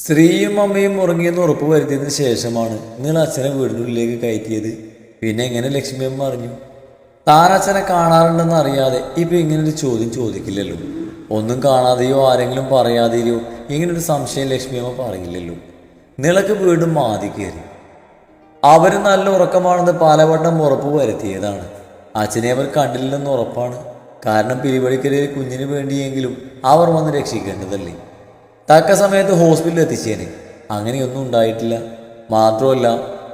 സ്ത്രീയും അമ്മയും ഉറങ്ങിയെന്ന് ഉറപ്പ് വരുത്തിയതിന് ശേഷമാണ് നിങ്ങൾ അച്ഛനെ വീടിനുള്ളിലേക്ക് കയറ്റിയത്. പിന്നെ എങ്ങനെ ലക്ഷ്മിയമ്മ അറിഞ്ഞു? താൻ അച്ഛനെ കാണാറുണ്ടെന്ന് അറിയാതെ ഇപ്പൊ ഇങ്ങനൊരു ചോദ്യം ചോദിക്കില്ലല്ലോ. ഒന്നും കാണാതെയോ ആരെങ്കിലും പറയാതെയോ ഇങ്ങനൊരു സംശയം ലക്ഷ്മിയമ്മ പറയില്ലല്ലോ. നിളക്ക് വീണ്ടും മാതി കയറി. അവർ നല്ല ഉറക്കമാണെന്ന് പലവട്ടം ഉറപ്പ് വരുത്തിയതാണ്. അച്ഛനെ അവർ കണ്ടില്ലെന്ന് ഉറപ്പാണ്. കാരണം പിരിവഴിക്കലിൽ കുഞ്ഞിന് വേണ്ടിയെങ്കിലും അവർ വന്ന് രക്ഷിക്കേണ്ടതല്ലേ? തക്ക സമയത്ത് ഹോസ്പിറ്റലിൽ എത്തിച്ചേനെ. അങ്ങനെയൊന്നും ഉണ്ടായിട്ടില്ല. മാത്രമല്ല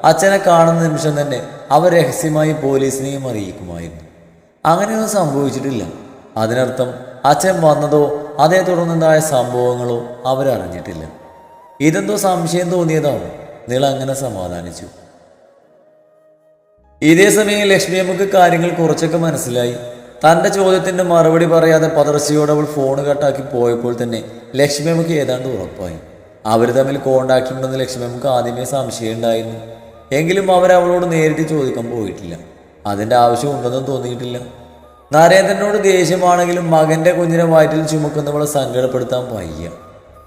അച്ഛനെ കാണുന്ന നിമിഷം തന്നെ അവർ രഹസ്യമായി പോലീസിനെയും അറിയിക്കുമായിരുന്നു. അങ്ങനെയൊന്നും സംഭവിച്ചിട്ടില്ല. അതിനർത്ഥം അച്ഛൻ വന്നതോ അതേ തുടർന്നുണ്ടായ സംഭവങ്ങളോ അവരറിഞ്ഞിട്ടില്ല. ഇതെന്തോ സംശയം തോന്നിയതാണ്. നീള അങ്ങനെ സമാധാനിച്ചു. ഇതേ സമയം ലക്ഷ്മിയമ്മക്ക് കാര്യങ്ങൾ കുറച്ചൊക്കെ മനസ്സിലായി. തന്റെ ചോദ്യത്തിന്റെ മറുപടി പറയാതെ പതർച്ചയോടെ അവൾ ഫോൺ കട്ടാക്കി പോയപ്പോൾ തന്നെ ലക്ഷ്മിയമ്മക്ക് ഏതാണ്ട് ഉറപ്പായി. അവർ തമ്മിൽ കോണ്ടാക്ട് ഉണ്ടെന്ന് ലക്ഷ്മിയമ്മക്ക് ആദ്യമേ സംശയം ഉണ്ടായിരുന്നു. എങ്കിലും അവർ അവളോട് നേരിട്ട് ചോദിക്കാൻ പോയിട്ടില്ല. അതിന്റെ ആവശ്യം ഉണ്ടെന്നും തോന്നിയിട്ടില്ല. നരേന്ദ്രനോട് ദേഷ്യമാണെങ്കിലും മകന്റെ കുഞ്ഞിനെ വയറ്റിൽ ചുമക്കുന്നവളെ സങ്കടപ്പെടുത്താൻ വയ്യ.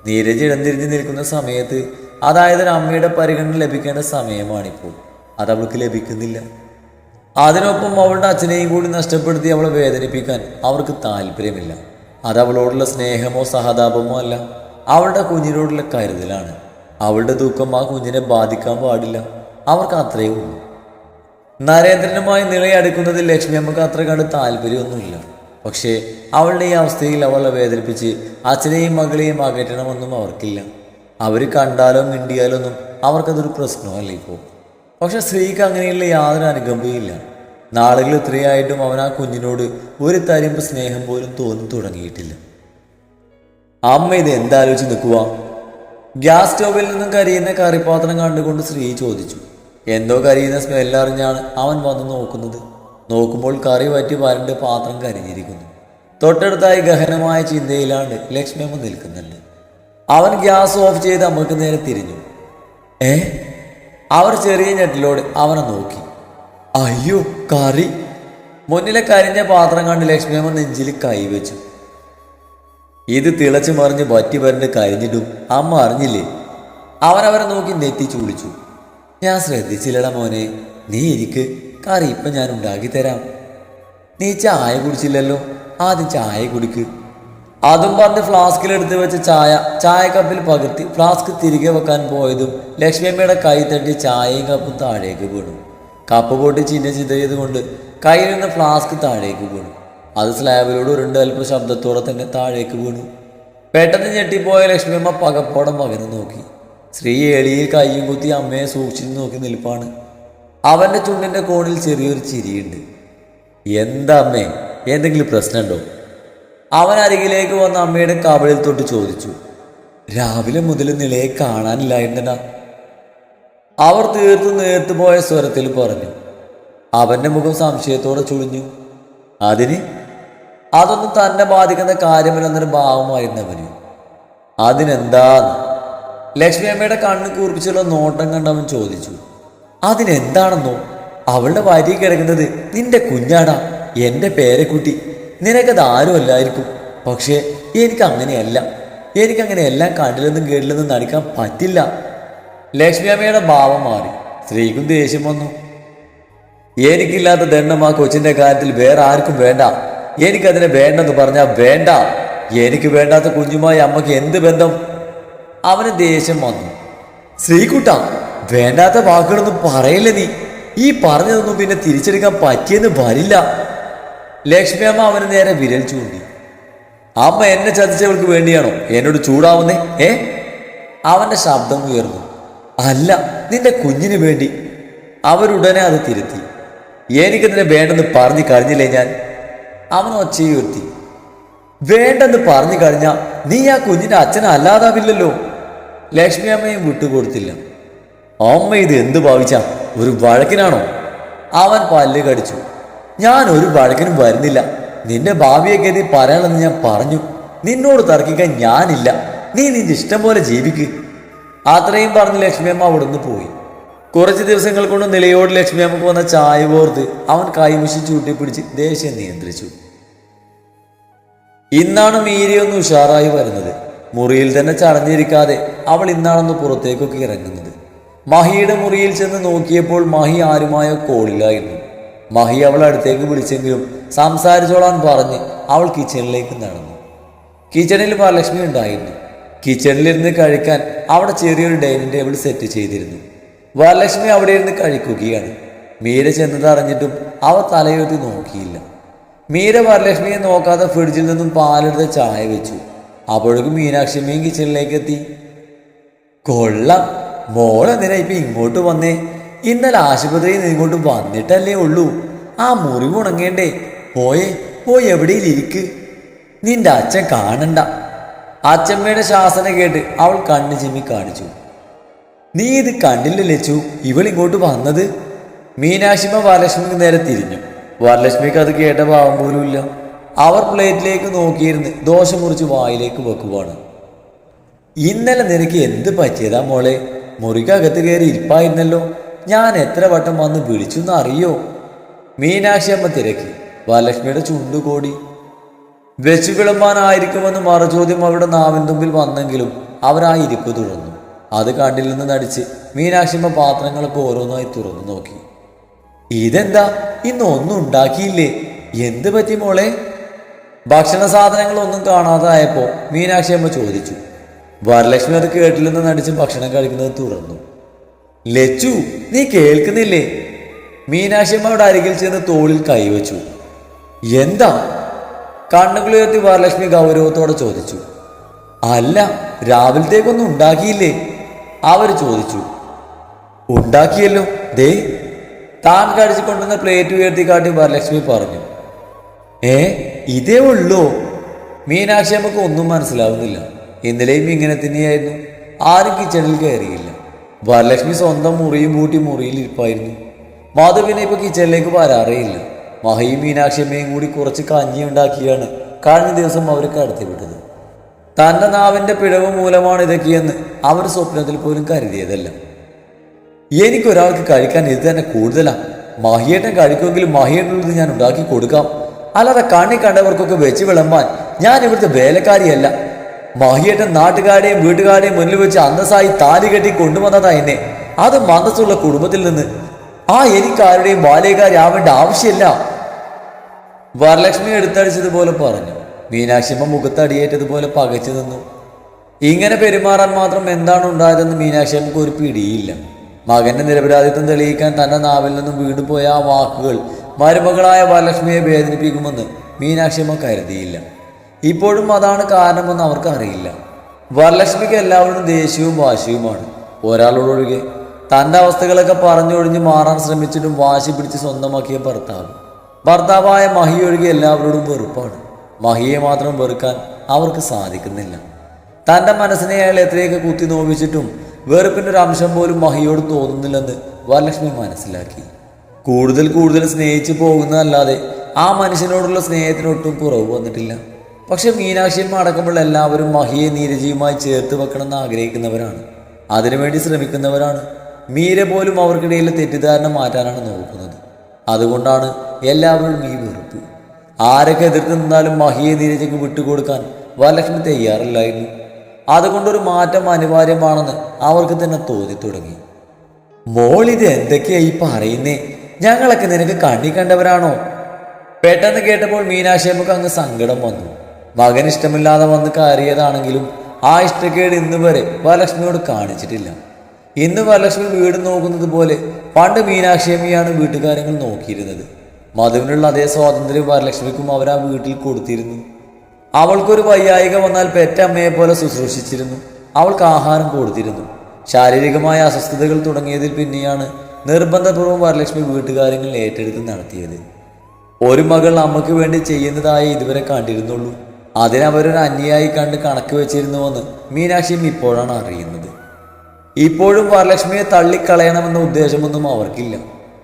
നീരജ് ഇടംതിരിഞ്ഞ് നിൽക്കുന്ന സമയത്ത് അതായത് അമ്മയുടെ പരിഗണന ലഭിക്കേണ്ട സമയമാണിപ്പോൾ. അതവൾക്ക് ലഭിക്കുന്നില്ല. അതിനൊപ്പം അവളുടെ അച്ഛനെയും കൂടി നഷ്ടപ്പെടുത്തി അവളെ വേദനിപ്പിക്കാൻ അവർക്ക് താല്പര്യമില്ല. അത് അവളോടുള്ള സ്നേഹമോ സഹതാപമോ അല്ല. അവളുടെ കുഞ്ഞിനോടുള്ള കരുതലാണ്. അവളുടെ ദുഃഖം ആ കുഞ്ഞിനെ ബാധിക്കാൻ പാടില്ല. അവർക്ക് അത്രയേ ഉള്ളൂ. നരേന്ദ്രനുമായി നിലയടുക്കുന്നതിൽ ലക്ഷ്മി അമ്മയ്ക്ക് അത്ര കണ്ട് താല്പര്യമൊന്നുമില്ല. പക്ഷേ അവളുടെ ഈ അവസ്ഥയിൽ അവളെ വേദനിപ്പിച്ച് അച്ഛനെയും മകളെയും അകറ്റണമെന്നും അവർക്കില്ല. അവർ കണ്ടാലോ മിണ്ടിയാലോ ഒന്നും അവർക്കതൊരു പ്രശ്നമല്ല ഇപ്പോൾ പക്ഷെ സ്ത്രീക്ക് അങ്ങനെയുള്ള യാതൊരു അനുകമ്പയില്ല നാളുകൾ ഇത്രയായിട്ടും അവൻ ആ കുഞ്ഞിനോട് ഒരു തരിമ്പ് സ്നേഹം പോലും തോന്നി തുടങ്ങിയിട്ടില്ല. അമ്മ ഇത് എന്താലോചിച്ച് നിൽക്കുക ഗ്യാസ് സ്റ്റോവിൽ നിന്നും കരിയുന്ന കറിപ്പാത്രം കണ്ടുകൊണ്ട് സ്ത്രീ ചോദിച്ചു. എന്തോ കരിയുന്ന സ്മെല്ലറിഞ്ഞാണ് അവൻ വന്ന് നോക്കുന്നത്. നോക്കുമ്പോൾ കറി വറ്റി വരണ്ട് പാത്രം കരിഞ്ഞിരിക്കുന്നു. തൊട്ടടുത്തായി ഗഹനമായ ചിന്തയിലാണ് ലക്ഷ്മിയമ്മ നിൽക്കുന്നുണ്ട്. അവൻ ഗ്യാസ് ഓഫ് ചെയ്ത് അമ്മയ്ക്ക് നേരെ തിരിഞ്ഞു. ഏ? അവർ ചെറിയ ഞെട്ടിലോട് അവനെ നോക്കി. അയ്യോ കറി. മുന്നിലെ കരിഞ്ഞ പാത്രം കണ്ട് ലക്ഷ്മിയമ്മ നെഞ്ചിൽ കൈവച്ചു ഇത് തിളച്ചു മറിഞ്ഞ് വറ്റി വരണ്ട് കരിഞ്ഞിട്ടും അമ്മ അറിഞ്ഞില്ലേ? അവരവരെ നോക്കി നെറ്റി ചൂടിച്ചു ഞാൻ ശ്രദ്ധിച്ചില്ലടാ മോനെ. നീ എനിക്ക് കറി ഇപ്പം ഞാൻ ഉണ്ടാക്കി തരാം. നീ ചായ കുടിച്ചില്ലല്ലോ. ആദ്യം ചായ കുടിക്ക്. അതും പറഞ്ഞ് ഫ്ലാസ്കിൽ എടുത്ത് വെച്ച ചായ ചായ കപ്പിൽ പകർത്തി ഫ്ലാസ്ക് തിരികെ വെക്കാൻ പോയതും ലക്ഷ്മിയമ്മയുടെ കൈ തട്ടി ചായയും കപ്പും താഴേക്ക് വീണു. കപ്പ് പൊട്ടി ചിന്ന ചിതറിയത് കൊണ്ട് കയ്യിൽ നിന്ന് ഫ്ലാസ്ക് താഴേക്ക് വീണു. അത് സ്ലാബിലൂടെ ഉരുണ്ട് അല്പ ശബ്ദത്തോടെ തന്നെ താഴേക്ക് വീണു. പെട്ടെന്ന് ഞെട്ടിപ്പോയ ലക്ഷ്മിയമ്മ പകപ്പോടെ മകനെ നോക്കി. സ്ത്രീ എളിയിൽ കയ്യും കുത്തി അമ്മയെ സൂക്ഷിച്ചു നോക്കി നിൽപ്പാണ്. അവന്റെ ചുണ്ടിന്റെ കോണിൽ ചെറിയൊരു ചിരിയുണ്ട്. എന്താ അമ്മേ? എന്തെങ്കിലും പ്രശ്നമുണ്ടോ? അവൻ അരികിലേക്ക് വന്ന അമ്മയുടെ കവളിൽ തൊട്ട് ചോദിച്ചു രാവിലെ മുതൽ നിലയെ കാണാനില്ലായിരുന്നടാ അവർ തീർത്തു നേർത്തു പോയ സ്വരത്തിൽ പറഞ്ഞു അവന്റെ മുഖം സംശയത്തോടെ ചുളിഞ്ഞു. അതിന്? അതൊന്നും തന്നെ ബാധിക്കുന്ന കാര്യമല്ലെന്നൊരു ഭാവമായിരുന്നു അവന്. അതിനെന്താന്ന്? ലക്ഷ്മി അമ്മയുടെ കണ്ണ് കൂർപ്പിച്ചുള്ള നോട്ടം കണ്ടവൻ ചോദിച്ചു അതിനെന്താണെന്നോ? അവളുടെ വരി കിടക്കുന്നത് നിന്റെ കുഞ്ഞാടാ എന്റെ പേരക്കുട്ടി. നിനക്കത് ആരും അല്ലായിരിക്കും പക്ഷേ എനിക്ക് അങ്ങനെയല്ല എനിക്കങ്ങനെ എല്ലാം കണ്ടില്ലെന്നും കേട്ടില്ലെന്നും നടിക്കാൻ പറ്റില്ല. ലക്ഷ്മി അമ്മയുടെ ഭാവം മാറി. സ്ത്രീക്കും ദേഷ്യം വന്നു. എനിക്കില്ലാത്ത ദണ്ണം ആ കൊച്ചിന്റെ കാര്യത്തിൽ വേറെ ആർക്കും വേണ്ട. എനിക്കതിനെ വേണ്ടെന്ന് പറഞ്ഞാൽ വേണ്ട. എനിക്ക് വേണ്ടാത്ത കുഞ്ഞുമായി അമ്മയ്ക്ക് എന്ത് ബന്ധം? അവന് ദേഷ്യം വന്നു. ശ്രീകുട്ട വേണ്ടാത്ത വാക്കുകളൊന്നും പറയില്ല നീ? ഈ പറഞ്ഞതൊന്നും പിന്നെ തിരിച്ചെടുക്കാൻ പറ്റിയെന്ന് വരില്ല. ലക്ഷ്മി അമ്മ അവന് നേരെ വിരൽ ചൂണ്ടി. അമ്മ എന്നെ ചതിച്ചവൾക്ക് വേണ്ടിയാണോ? എന്നോട് ചൂടാവുന്നേ? ഏ? അവന്റെ ശബ്ദം ഉയർന്നു. അല്ല നിന്റെ കുഞ്ഞിന് വേണ്ടി. അവരുടനെ അത് തിരുത്തി. എനിക്കതിനെ വേണ്ടെന്ന് പറഞ്ഞു കഴിഞ്ഞില്ലേ ഞാൻ? അവൻ ഒച്ചയുയർത്തി. വേണ്ടെന്ന് പറഞ്ഞു കഴിഞ്ഞാ നീ ആ കുഞ്ഞിന്റെ അച്ഛനെ അല്ലാതാവില്ലല്ലോ? ലക്ഷ്മി അമ്മയും വിട്ടുകൊടുത്തില്ല. അമ്മ ഇത് എന്ത് ഭാവിച്ച? ഒരു വഴക്കിനാണോ? അവൻ പല്ല് കടിച്ചു. ഞാൻ ഒരു വഴക്കിനും വരുന്നില്ല. നിന്റെ ഭാവിയെ കരുതി പറയണമെന്ന് ഞാൻ പറഞ്ഞു. നിന്നോട് തർക്കിക്കാൻ ഞാനില്ല. നീ നിന്റെ ഇഷ്ടം പോലെ ജീവിക്ക്. അത്രയും പറഞ്ഞ് ലക്ഷ്മിയമ്മ അവിടെ നിന്ന് പോയി. കുറച്ച് ദിവസങ്ങൾ കൊണ്ട് നിലയോട് ലക്ഷ്മിയമ്മക്ക് വന്ന ചായ പോർത്ത് അവൻ കൈമുശി ചൂട്ടിപ്പിടിച്ച് ദേഷ്യം നിയന്ത്രിച്ചു. ഇന്നാണ് മീരി ഒന്ന് ഉഷാറായി വരുന്നത്. മുറിയിൽ തന്നെ ചടഞ്ഞിരിക്കാതെ അവൾ ഇന്നാണെന്ന് പുറത്തേക്കൊക്കെ ഇറങ്ങുന്നത്. മഹിയുടെ മുറിയിൽ ചെന്ന് നോക്കിയപ്പോൾ മഹി ആരുമായോ കോളിലായിരുന്നു. മഹി അവളെ അടുത്തേക്ക് വിളിച്ചെങ്കിലും സംസാരിച്ചോളാൻ പറഞ്ഞ് അവൾ കിച്ചണിലേക്ക് നടന്നു. കിച്ചണിൽ വരലക്ഷ്മി ഉണ്ടായിരുന്നു. കിച്ചണിലിരുന്ന് കഴിക്കാൻ അവിടെ ചെറിയൊരു ഡൈനിങ് ടേബിൾ സെറ്റ് ചെയ്തിരുന്നു. വരലക്ഷ്മി അവിടെ ഇരുന്ന് കഴിക്കുകയാണ്. മീര ചെന്നത് അറിഞ്ഞിട്ടും അവ തലയുയർത്തി നോക്കിയില്ല. മീര വരലക്ഷ്മിയെ നോക്കാതെ ഫ്രിഡ്ജിൽ നിന്നും പാലെടുത്ത് ചായ വെച്ചു. അപ്പോഴേക്കും മീനാക്ഷിയമ്മയും കിച്ചണിലേക്ക് എത്തി. കൊള്ളാം. മോളെന്തിനാ ഇപ്പൊ ഇങ്ങോട്ട് വന്നേ? ഇന്നലെ ആശുപത്രിയിൽ നിന്ന് ഇങ്ങോട്ട് വന്നിട്ടല്ലേ ഉള്ളൂ. ആ മുറിവ് ഉണങ്ങേണ്ടേ. പോയേ പോയി എവിടെയും ഇരിക്ക്? നിന്റെ അച്ഛൻ കാണണ്ട. അച്ഛമ്മയുടെ ശാസന കേട്ട് അവൾ കണ്ണു ചിമ്മി കാണിച്ചു. നീ ഇത് കണ്ടില്ല ലച്ചു ഇവൾ ഇങ്ങോട്ട് വന്നത്? മീനാക്ഷിമ വരലക്ഷ്മിക്ക് നേരെ തിരിഞ്ഞു. വരലക്ഷ്മിക്ക് അത് കേട്ട ഭാവം പോലുമില്ല അവർ പ്ലേറ്റിലേക്ക് നോക്കിയിരുന്ന് ദോശ മുറിച്ച് വായിലേക്ക് വെക്കുവാണ്. ഇന്നലെ നിനക്ക് എന്ത് പറ്റിയതാ മോളെ? മുറിക്കകത്ത് കയറി ഇരിപ്പായിരുന്നല്ലോ. ഞാൻ എത്ര വട്ടം വന്ന് വിളിച്ചു അറിയോ മീനാക്ഷി അമ്മ തിരക്കി. വാലക്ഷ്മിയുടെ ചുണ്ടു കോടി. വെച്ചു വിളമ്പാനായിരിക്കുമെന്ന് മറുചോദ്യം അവരുടെ നാവിൻ തുമ്പിൽ വന്നെങ്കിലും അവർ ആ ഇരിപ്പ് തുടർന്നു അത് നിന്ന് നടിച്ച് മീനാക്ഷിമ്മ പാത്രങ്ങളൊക്കെ ഓരോന്നായി തുറന്നു നോക്കി. ഇതെന്താ? ഇന്ന് ഒന്നും ഉണ്ടാക്കിയില്ലേ? എന്ത് പറ്റി മോളെ? ഭക്ഷണ സാധനങ്ങളൊന്നും കാണാതായപ്പോ മീനാക്ഷി അമ്മ ചോദിച്ചു. വരലക്ഷ്മി അത് കേട്ടില്ലെന്ന് നടിച്ച് ഭക്ഷണം കഴിക്കുന്നത് തുടർന്നു ലച്ചു നീ കേൾക്കുന്നില്ലേ? മീനാക്ഷിയമ്മയുടെ അരികിൽ ചെന്ന് തോളിൽ കൈവച്ചു. എന്താ? കണ്ണുകളുയർത്തി വരലക്ഷ്മി ഗൗരവത്തോടെ ചോദിച്ചു. അല്ല രാവിലത്തേക്കൊന്നും ഉണ്ടാക്കിയില്ലേ? അവർ ചോദിച്ചു. ഉണ്ടാക്കിയല്ലോ ദേ. താൻ കടിച്ചു കൊണ്ടുവന്ന പ്ലേറ്റ് ഉയർത്തി കാട്ടി വരലക്ഷ്മി പറഞ്ഞു. ഏ ഇതേ ഉള്ളൂ? മീനാക്ഷി നമുക്ക് ഒന്നും മനസ്സിലാവുന്നില്ല. ഇന്നലെയും ഇങ്ങനെ തന്നെയായിരുന്നു. ആരും കിച്ചണിൽ കയറിയില്ല. വരലക്ഷ്മി സ്വന്തം മുറിയും പൂട്ടി മുറിയിൽ ഇരിപ്പായിരുന്നു. മാധു പിന്നെ ഇപ്പൊ കിച്ചണിലേക്ക് വരാറേയില്ല. മഹയും മീനാക്ഷിയമ്മയും കൂടി കുറച്ച് കഞ്ഞി ഉണ്ടാക്കിയാണ് കഴിഞ്ഞ ദിവസം അവർ കടത്തിവിട്ടത് തന്റെ നാവിന്റെ പിഴവ് മൂലമാണ് ഇതൊക്കെയെന്ന് അവർ സ്വപ്നത്തിൽ പോലും കരുതിയതല്ല. എനിക്കൊരാൾക്ക് കഴിക്കാൻ ഇത് തന്നെ കൂടുതലാ. മഹിയേട്ടൻ കഴിക്കുമെങ്കിൽ മഹിയേട്ടനുള്ളത് ഞാൻ ഉണ്ടാക്കി കൊടുക്കാം. അല്ലാതെ കണ്ണി കണ്ടവർക്കൊക്കെ വെച്ച് വിളമ്പാൻ ഞാൻ ഇവിടുത്തെ വേലക്കാരിയല്ല. മഹിയേട്ടൻ നാട്ടുകാരുടെയും വീട്ടുകാരുടെയും മുന്നിൽ വെച്ച് അന്തസ്സായി താലി കെട്ടി കൊണ്ടുവന്നതാ എന്നെ. അത് മന്ദസ്സുള്ള കുടുംബത്തിൽ നിന്ന്. ആ എനിക്കാരുടെയും ബാല്യക്കാരാവേണ്ട ആവശ്യമില്ല. വരലക്ഷ്മി എടുത്തടിച്ചതുപോലെ പറഞ്ഞു. മീനാക്ഷിമ്മ മുഖത്തടിയേറ്റതുപോലെ പകച്ചു നിന്നു. ഇങ്ങനെ പെരുമാറാൻ മാത്രം എന്താണ് ഉണ്ടായതെന്ന് മീനാക്ഷിമ്മക്ക് ഒരു പിടിയില്ല. മകന്റെ നിരപരാധിത്വം തെളിയിക്കാൻ തന്റെ നാവിൽ നിന്നും വീണ്ടുപോയ പോയ ആ വാക്കുകൾ മരുമകളായ വരലക്ഷ്മിയെ വേദനിപ്പിക്കുമെന്ന് മീനാക്ഷിമ്മ കരുതിയില്ല. ഇപ്പോഴും അതാണ് കാരണമെന്ന് അവർക്ക് അറിയില്ല വരലക്ഷ്മിക്ക് എല്ലാവരും ദേഷ്യവും വാശിയുമാണ്. ഒരാളോടൊഴികെ തന്റെ അവസ്ഥകളൊക്കെ പറഞ്ഞൊഴിഞ്ഞ് മാറാൻ ശ്രമിച്ചിട്ടും വാശി പിടിച്ച് സ്വന്തമാക്കിയ ഭർത്താവ്. ഭർത്താവായ മഹി ഒഴികെ എല്ലാവരോടും വെറുപ്പാണ്. മഹിയെ മാത്രം വെറുക്കാൻ അവർക്ക് സാധിക്കുന്നില്ല. തന്റെ മനസ്സിനെ അയാൾ എത്രയൊക്കെ കുത്തി നോവിച്ചിട്ടും വെറുപ്പിന്റെ ഒരു അംശം പോലും മഹിയോട് തോന്നുന്നില്ലെന്ന് വരലക്ഷ്മി മനസ്സിലാക്കി. കൂടുതൽ കൂടുതൽ സ്നേഹിച്ചു പോകുന്നതല്ലാതെ ആ മനുഷ്യനോടുള്ള സ്നേഹത്തിനൊട്ടും കുറവ് വന്നിട്ടില്ല. പക്ഷെ മീനാക്ഷിയമ്മ അടക്കമുള്ള എല്ലാവരും മഹിയെ നീരജിയുമായി ചേർത്ത് വെക്കണമെന്ന് ആഗ്രഹിക്കുന്നവരാണ്. അതിനുവേണ്ടി ശ്രമിക്കുന്നവരാണ്. മീര പോലും അവർക്കിടയിലെ തെറ്റിദ്ധാരണ മാറ്റാനാണ് നോക്കുന്നത്. അതുകൊണ്ടാണ് എല്ലാവരും ഈ വെറുപ്പ്. ആരൊക്കെ എതിർത്ത് നിന്നാലും മഹിയെ നീരജയ്ക്ക് വിട്ടുകൊടുക്കാൻ വരലക്ഷ്മി തയ്യാറില്ലായിരുന്നു. അതുകൊണ്ടൊരു മാറ്റം അനിവാര്യമാണെന്ന് അവർക്ക് തന്നെ തോന്നി തുടങ്ങി. മോൾ ഇത് എന്തൊക്കെയായി പറയുന്നേ? ഞങ്ങളൊക്കെ നിനക്ക് കണ്ണി കണ്ടവരാണോ? പെട്ടെന്ന് കേട്ടപ്പോൾ മീനാക്ഷി അമ്മയ്ക്ക് അങ്ങ് സങ്കടം വന്നു. മകൻ ഇഷ്ടമില്ലാതെ വന്ന് കയറിയതാണെങ്കിലും ആ ഇഷ്ടക്കേട് ഇന്ന് വരെ വരലക്ഷ്മിയോട് കാണിച്ചിട്ടില്ല. ഇന്ന് വരലക്ഷ്മി വീട് നോക്കുന്നത് പോലെ പണ്ട് മീനാക്ഷിയമ്മയാണ് വീട്ടുകാര്യങ്ങൾ നോക്കിയിരുന്നത്. മധുവിനുള്ള അതേ സ്വാതന്ത്ര്യം വരലക്ഷ്മിക്കും അവർ ആ വീട്ടിൽ കൊടുത്തിരുന്നു. അവൾക്കൊരു വയ്യായിക വന്നാൽ പെറ്റമ്മയെ പോലെ ശുശ്രൂഷിച്ചിരുന്നു. അവൾക്ക് ആഹാരം കൊടുത്തിരുന്നു. ശാരീരികമായ അസ്വസ്ഥതകൾ തുടങ്ങിയതിൽ പിന്നെയാണ് നിർബന്ധപൂർവം വരലക്ഷ്മി വീട്ടുകാര്യങ്ങൾ ഏറ്റെടുത്ത് നടത്തിയത്. ഒരു മകൾ അമ്മയ്ക്ക് വേണ്ടി ചെയ്യുന്നതായി ഇതുവരെ കണ്ടിരുന്നുള്ളൂ. അതിനവരൊരു അന്യായി കണ്ട് കണക്ക് വെച്ചിരുന്നുവെന്ന് മീനാക്ഷിയും ഇപ്പോഴാണ് അറിയുന്നത്. ഇപ്പോഴും വരലക്ഷ്മിയെ തള്ളിക്കളയണമെന്ന ഉദ്ദേശമൊന്നും അവർക്കില്ല.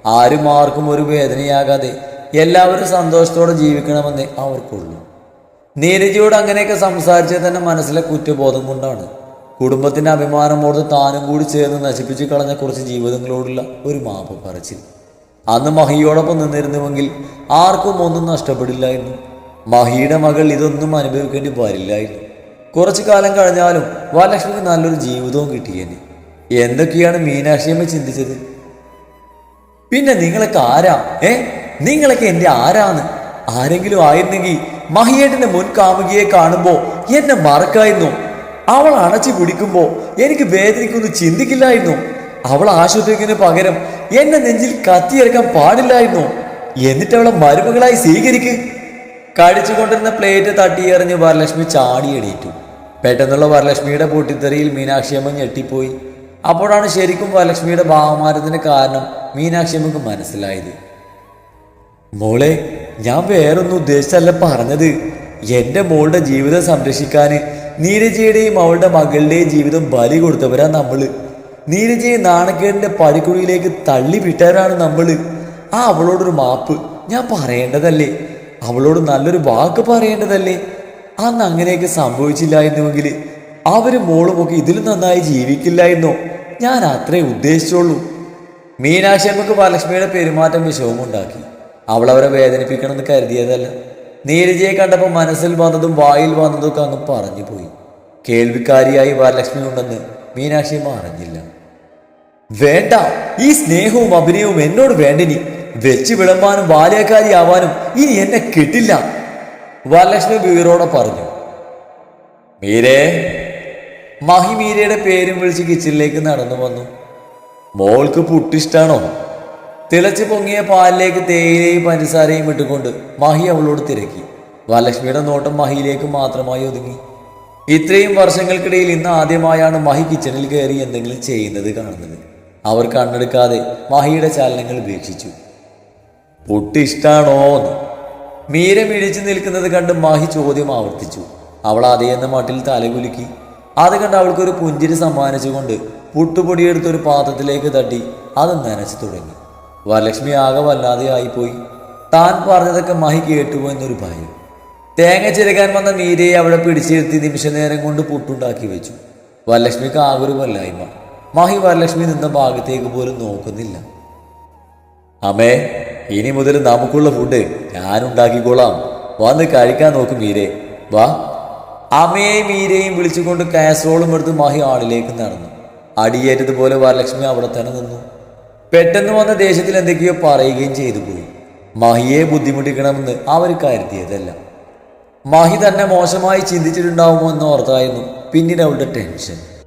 ആരും ആർക്കും ഒരു വേദനയാകാതെ എല്ലാവരും സന്തോഷത്തോടെ ജീവിക്കണമെന്നേ അവർക്കുള്ളൂ. നീരജിയോട് അങ്ങനെയൊക്കെ സംസാരിച്ചത് തന്നെ മനസ്സിലെ കുറ്റബോധം കൊണ്ടാണ്. കുടുംബത്തിന്റെ അഭിമാനമോട് താനും കൂടി ചേർന്ന് നശിപ്പിച്ചു കളഞ്ഞ കുറച്ച് ജീവിതങ്ങളോടുള്ള ഒരു മാപ്പ് പറച്ചിൽ അന്ന് മഹിയോടൊപ്പം നിന്നിരുന്നുവെങ്കിൽ ആർക്കും ഒന്നും നഷ്ടപ്പെടില്ലായിരുന്നു മഹിയുടെ മകൾ ഇതൊന്നും അനുഭവിക്കേണ്ടി വരില്ലായിരുന്നു. കുറച്ചു കാലം കഴിഞ്ഞാലും വരലക്ഷ്മിക്ക് നല്ലൊരു ജീവിതവും കിട്ടിയേനെ. എന്തൊക്കെയാണ് മീനാക്ഷിയമ്മ ചിന്തിച്ചത്? പിന്നെ നിങ്ങളൊക്കെ ആരാ? ഏ? നിങ്ങളൊക്കെ എന്റെ ആരാന്ന്? ആരെങ്കിലും ആയിരുന്നെങ്കിൽ മഹിയേട്ടന്റെ മുൻ കാമുകിയെ കാണുമ്പോ എന്നെ മറക്കായിരുന്നു. അവൾ അണച്ചു പിടിക്കുമ്പോ എനിക്ക് വേദനിക്കൊന്നും ചിന്തിക്കില്ലായിരുന്നു. അവൾ ആശുപത്രിക്കിന് പകരം എന്നെ നെഞ്ചിൽ കത്തിയിറക്കാൻ പാടില്ലായിരുന്നു. എന്നിട്ട് അവളെ മരുമകളായി സ്വീകരിക്ക്. കടിച്ചുകൊണ്ടിരുന്ന പ്ലേറ്റ് തട്ടിയെറിഞ്ഞ് വരലക്ഷ്മി ചാടി എണീറ്റു. പെട്ടെന്നുള്ള വരലക്ഷ്മിയുടെ പൊട്ടിത്തെറിയിൽ മീനാക്ഷിയമ്മ ഞെട്ടിപ്പോയി. അപ്പോഴാണ് ശരിക്കും വരലക്ഷ്മിയുടെ ഭാവമാരത്തിന് കാരണം മീനാക്ഷിയമ്മക്ക് മനസ്സിലായത്. മോളെ ഞാൻ വേറൊന്നും ഉദ്ദേശിച്ചല്ല പറഞ്ഞത്. എന്റെ മോളുടെ ജീവിതം സംരക്ഷിക്കാൻ നീരജയുടെയും അവളുടെ മകളുടെയും ജീവിതം ബലി കൊടുത്തവരാ നമ്മൾ. നീരജയെ നാണക്കേടിന്റെ പടിക്കുഴിയിലേക്ക് തള്ളി വിട്ടവരാണ് നമ്മൾ. ആ അവളോടൊരു മാപ്പ് ഞാൻ പറയേണ്ടതല്ലേ? അവളോട് നല്ലൊരു വാക്ക് പറയേണ്ടതല്ലേ? അന്ന് അങ്ങനെയൊക്കെ സംഭവിച്ചില്ലായിരുന്നുവെങ്കിൽ അവരും മോളുമൊക്കെ ഇതിലും നന്നായി ജീവിക്കില്ലായിരുന്നോ ഞാൻ അത്രേ ഉദ്ദേശിച്ചുള്ളൂ. മീനാക്ഷി അമ്മയ്ക്ക് വരലക്ഷ്മിയുടെ പെരുമാറ്റം വിഷമമുണ്ടാക്കി. അവൾ അവരെ വേദനിപ്പിക്കണമെന്ന് കരുതിയതല്ല. നീരജയെ കണ്ടപ്പോൾ മനസ്സിൽ വന്നതും വായിൽ വന്നതും ഒക്കെ അങ്ങ് പറഞ്ഞു പോയി. കേൾവിക്കാരിയായി വരലക്ഷ്മി ഉണ്ടെന്ന് മീനാക്ഷി അറിഞ്ഞില്ല വേണ്ട ഈ സ്നേഹവും അഭിനയവും എന്നോട് വേണ്ടിനി വെച്ച് വിളമ്പാനും ബാല്യക്കാരിയാവാനും ഇനി എന്നെ കിട്ടില്ല. വരലക്ഷ്മി വീറോടെ പറഞ്ഞു. മീരേ മഹി മീരയുടെ പേരും വിളിച്ച് കിച്ചണിലേക്ക് നടന്നു വന്നു. മോൾക്ക് പുട്ടിഷ്ടാണോ? തിളച്ച് പൊങ്ങിയ പാലിലേക്ക് തേയിലയും പഞ്ചസാരയും ഇട്ടുകൊണ്ട് മഹി അവളോട് തിരക്കി. വരലക്ഷ്മിയുടെ നോട്ടം മഹിയിലേക്ക് മാത്രമായി ഒതുങ്ങി. ഇത്രയും വർഷങ്ങൾക്കിടയിൽ ഇന്ന് ആദ്യമായാണ് മഹി കിച്ചണിൽ കയറി എന്തെങ്കിലും ചെയ്യുന്നത് കാണുന്നത്. അവർ കണ്ണെടുക്കാതെ മഹിയുടെ ചലനങ്ങൾ വീക്ഷിച്ചു. പുട്ട് ഇഷ്ടാണോന്ന് മീര മിഴിച്ചു നിൽക്കുന്നത് കണ്ട് മാഹി ചോദ്യം ആവർത്തിച്ചു. അവൾ അതേന്ന മട്ടിൽ തലകുലുക്കി. അത് കണ്ട് അവൾക്കൊരു പുഞ്ചിരി സമ്മാനിച്ചുകൊണ്ട് പുട്ടുപൊടിയെടുത്തൊരു പാത്രത്തിലേക്ക് തട്ടി അത് നനച്ചു തുടങ്ങി. വരലക്ഷ്മി ആകെ വല്ലാതെ ആയിപ്പോയി താൻ പറഞ്ഞതൊക്കെ മഹി കേട്ടുപോ എന്നൊരു ഭയം. തേങ്ങ ചിരകാൻ വന്ന മീരയെ അവിടെ പിടിച്ചിരുത്തി നിമിഷ നേരം കൊണ്ട് പുട്ടുണ്ടാക്കി വെച്ചു. വരലക്ഷ്മിക്ക് ആകൊരു ഒരു വല്ലായ്മ. മഹി വരലക്ഷ്മി നിന്ന ഭാഗത്തേക്ക് പോലും നോക്കുന്നില്ല. അമ്മേ ഇനി മുതൽ നമുക്കുള്ള ഫുഡ് ഞാൻ ഉണ്ടാക്കിക്കോളാം വന്ന് കഴിക്കാൻ നോക്കും മീരെ. വാ. അമ്മയെ മീരയും വിളിച്ചുകൊണ്ട് കാസറോളും എടുത്ത് മാഹി ആളിലേക്ക് നടന്നു. അടിയേറ്റതുപോലെ വരലക്ഷ്മി അവിടെ തന്നെ നിന്നു. പെട്ടെന്ന് വന്ന ദേശത്തിൽ എന്തൊക്കെയോ പറയുകയും ചെയ്തു പോയി. മഹിയെ ബുദ്ധിമുട്ടിക്കണമെന്ന് അവർ കരുതിയതല്ല. മഹി തന്നെ മോശമായി ചിന്തിച്ചിട്ടുണ്ടാവുമോ എന്ന് ഓർത്തായിരുന്നു. പിന്നീട് അവളുടെ ടെൻഷൻ.